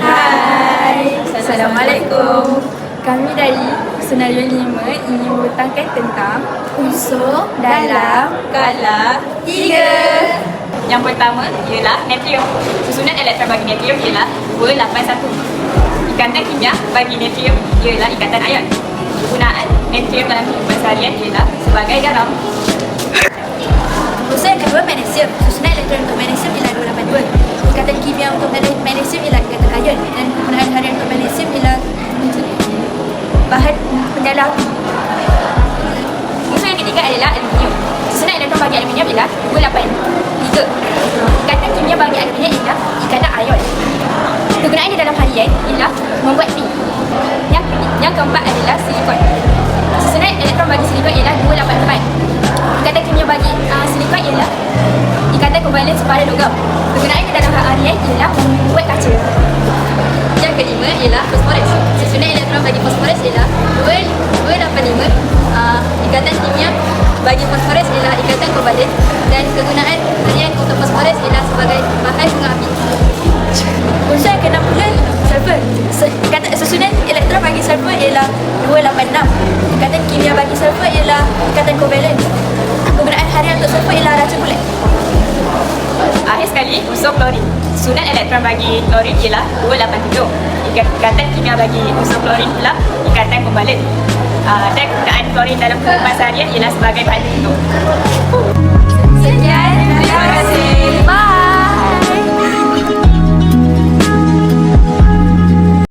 Hai, Assalamualaikum. Kami dari Senario 5 ingin bertangkai tentang unsur dalam skala 3. Yang pertama ialah natrium. Susunan elektron bagi natrium ialah 281. Ikatan kimia bagi natrium ialah ikatan ion. Penggunaan natrium dalam kehidupan seharian ialah sebagai garam. Unsur yang kedua, magnesium. Susunan elektron untuk magnesium ialah 282. Ikatan kimia untuk magnesium ialah ikatan ion. Dan penggunaan harian untuk magnesium ialah bahan penyala api. Unsur yang ketiga adalah aluminium. Susunan elektron bagi aluminium ialah 283. Ikatan kimia bagi aluminium ialah ikatan ion. Kegunaannya dalam harian ialah membuat pi. Logam. Kegunaannya dalam harian ialah membuat kaca. Yang kelima ialah fosforus. Susunan elektron bagi fosforus ialah 2, 285. Uh, ikatan kimia bagi fosforus ialah ikatan kovalen dan kegunaan harian untuk fosforus ialah sebagai bahan bunga api. Yang keenam pula, sulfur. Ikatan susunan elektron bagi sulfur ialah 286. Ikatan kimia bagi sulfur ialah ikatan kovalen. Sekali, unsur klorin. Susunan elektron bagi klorin ialah 287. Ikatan kimia bagi unsur klorin pula ikatan kovalen. Uh, dan kegunaan klorin dalam kehidupan seharian ialah sebagai bahan tutup. Sekian.